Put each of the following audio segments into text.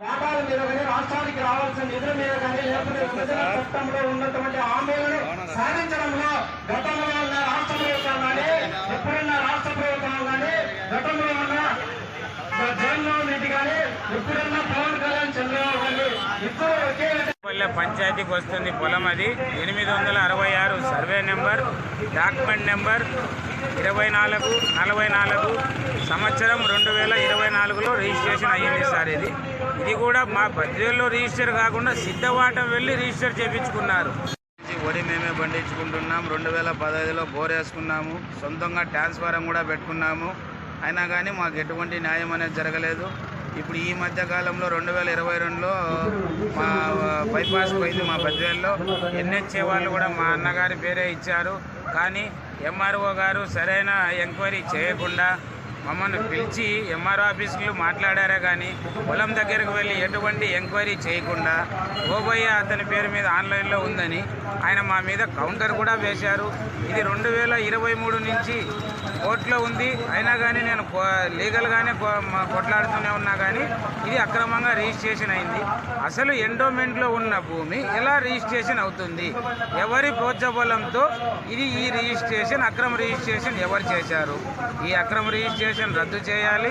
వ్యాపారం మీద కానీ రాష్ట్రానికి రావాల్సిన నిధుల మీద కానీ లేకపోతే విభజన చట్టంలో ఉన్నటువంటి హామీలను సాధించడంలో గతంలో ఉన్న రాష్ట్ర ప్రభుత్వం కానీ ఎప్పుడున్న రాష్ట్ర ప్రభుత్వం కానీ గతంలో ఉన్న జగన్మోహన్ రెడ్డి కానీ ఎప్పుడున్న పవన్ కళ్యాణ్ చంద్రబాబు గారు ఇద్దరు ఒకే పల్లె పంచాయతీకి వస్తుంది పొలం అది. ఎనిమిది వందల అరవై ఆరు సర్వే నెంబర్ డాక్యుమెంట్ నెంబర్ ఇరవై నాలుగు నలభై నాలుగు సంవత్సరం రెండు వేల ఇరవై నాలుగులో రిజిస్ట్రేషన్ అయ్యింది సార్ ఇది. ఇది కూడా మా బద్వేల్లో రిజిస్టర్ కాకుండా సిద్ధవాటం వెళ్ళి రిజిస్టర్ చేయించుకున్నారు వడి మేమే పండించుకుంటున్నాం. రెండు వేల పదహైదులో బోర్ వేసుకున్నాము. సొంతంగా ట్రాన్స్ఫారం కూడా పెట్టుకున్నాము. అయినా కానీ మాకు ఎటువంటి న్యాయం అనేది జరగలేదు. ఇప్పుడు ఈ మధ్య కాలంలో రెండు వేల ఇరవై రెండులో మా బైపాస్ పోయింది మా బద్వేల్లో ఎన్హెచ్ఏ వాళ్ళు కూడా మా అన్నగారి పేరే ఇచ్చారు. కానీ ఎంఆర్ఓ గారు సరైన ఎంక్వైరీ చేయకుండా మమ్మల్ని పిలిచి ఎంఆర్ ఆఫీసులు మాట్లాడారా కానీ పొలం దగ్గరకు వెళ్ళి ఎటువంటి ఎంక్వైరీ చేయకుండా ఓబయ్య అతని పేరు మీద ఆన్లైన్లో ఉందని ఆయన మా మీద కౌంటర్ కూడా వేశారు. ఇది రెండు వేల ఇరవై మూడు నుంచి కోర్టులో ఉంది. అయినా కానీ నేను లీగల్గానే కొట్లాడుతూనే ఉన్నా కానీ ఇది అక్రమంగా రిజిస్ట్రేషన్ అయింది. అసలు ఎండోమెంట్లో ఉన్న భూమి ఎలా రిజిస్ట్రేషన్ అవుతుంది? ఎవరి ప్రోత్సాహబలంతో ఇది ఈ రిజిస్ట్రేషన్ అక్రమ రిజిస్ట్రేషన్ ఎవరు చేశారు? ఈ అక్రమ రిజిస్ట్రేషన్ రిజిస్ట్రేషన్ రద్దు చేయాలి.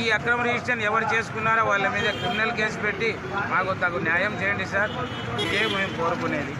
ఈ అక్రమ రిజిస్ట్రేషన్ ఎవరు చేసుకున్నారో వాళ్ళ మీద క్రిమినల్ కేసు పెట్టి మాకు తగు న్యాయం చేయండి సార్. ఇదే మేము కోరుకునేది.